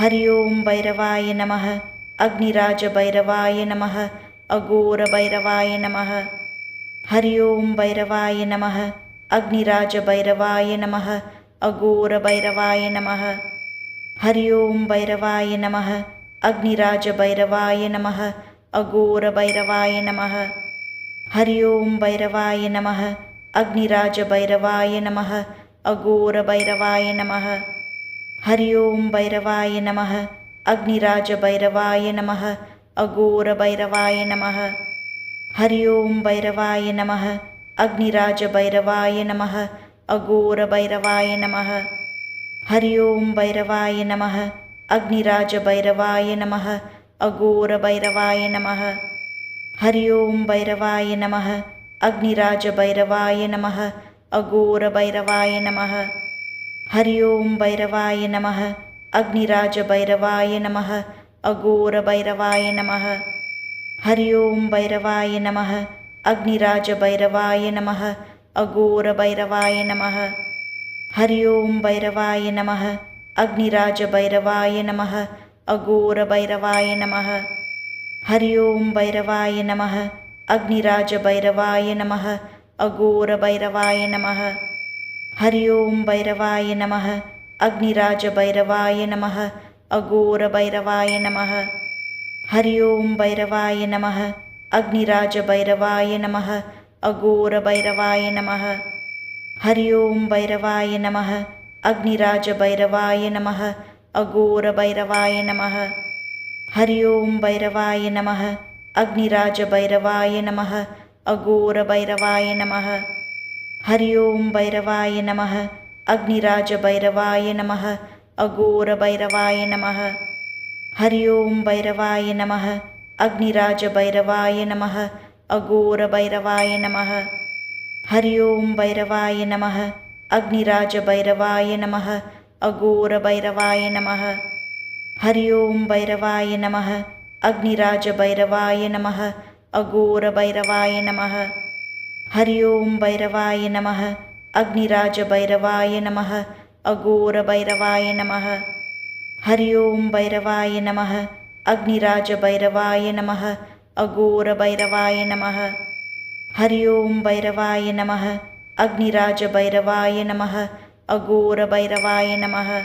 हरि ओं भैरवाय नमः। अग्निराजभैरवाय नमः। अघोरभैरवाय नमः। हरि ओं भैरवाय नमः। अग्निराजभैरवाय नमः। अघोरभैरवाय नमः। हरि ओं भैरवाय नमः। अग्निराजभैरवाय नमः। अघोरभैरवाय नमः। हरि ओं भैरवाय नमः। अग्निराजभैरवाय नमः। अघोरभैरवाय नमः हरि ओं भैरवाय नमः। अग्निराजभैरवाय नमः। अघोरभैरवाय नमः। हरि ओं भैरवाय नमः। अग्निराजभैरवाय नमः। अघोरभैरवाय नमः। हरि ओं भैरवाय नमः। अग्निराजभैरवाय नमः। अघोरभैरवाय नमः। हरि ओं भैरवाय नमः। अग्निराजभैरवाय नमः। अघोरभैरवाय नमः हरि ओं भैरवाय नमः। अग्निराजभैरवाय नमः। अघोरभैरवाय नमः। हरि ओं भैरवाय नमः। अग्निराजभैरवाय नमः। अघोरभैरवाय नमः। हरि ओं भैरवाय नमः। अग्निराजभैरवाय नमः। अघोरभैरवाय नमः। हरि ओं भैरवाय नमः। अग्निराजभैरवाय नमः। अघोरभैरवाय नमः हरि ओं भैरवाय नमः। अग्निराजभैरवाय नमः। अघोरभैरवाय नमः। हरि ओं भैरवाय नमः। अग्निराजभैरवाय नमः। अघोरभैरवाय नमः। हरि ओं भैरवाय नमः। अग्निराजभैरवाय नमः। अघोरभैरवाय नमः। हरि ओं भैरवाय नमः। अग्निराजभैरवाय नमः। अघोरभैरवाय नमः हरि ओं भैरवाय नमः। अग्निराजभैरवाय नमः। अघोरभैरवाय नमः। हरि ओं भैरवाय नमः। अग्निराजभैरवाय नमः। अघोरभैरवाय नमः। हरि ओं भैरवाय नमः। अग्निराजभैरवाय नमः। अघोरभैरवाय नमः। हरि ओं भैरवाय नमः। अग्निराजभैरवाय नमः। अघोरभैरवाय नमः हरि ओं भैरवाय नमः। अग्निराजभैरवाय नमः। अघोरभैरवाय नमः। हरि ओं भैरवाय नमः। अग्निराजभैरवाय नमः। अघोरभैरवाय नमः। हरि ओं भैरवाय नमः। अग्निराजभैरवाय नमः। अघोरभैरवाय नमः।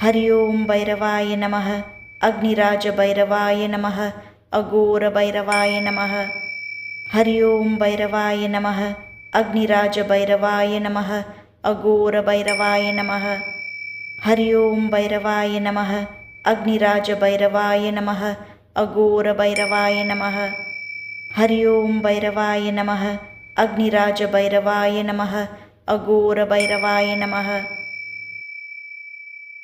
हरि ओं भैरवाय नमः। अग्निराजभैरवाय नमः। अघोरभैरवाय नमः हरि ओं भैरवाय नमः। अग्निराजभैरवाय नमः। अघोरभैरवाय नमः। हरि ओं भैरवाय नमः। अग्निराजभैरवाय नमः। अघोरभैरवाय नमः। हरि ओं भैरवाय नमः। अग्निराजभैरवाय नमः। अघोरभैरवाय नमः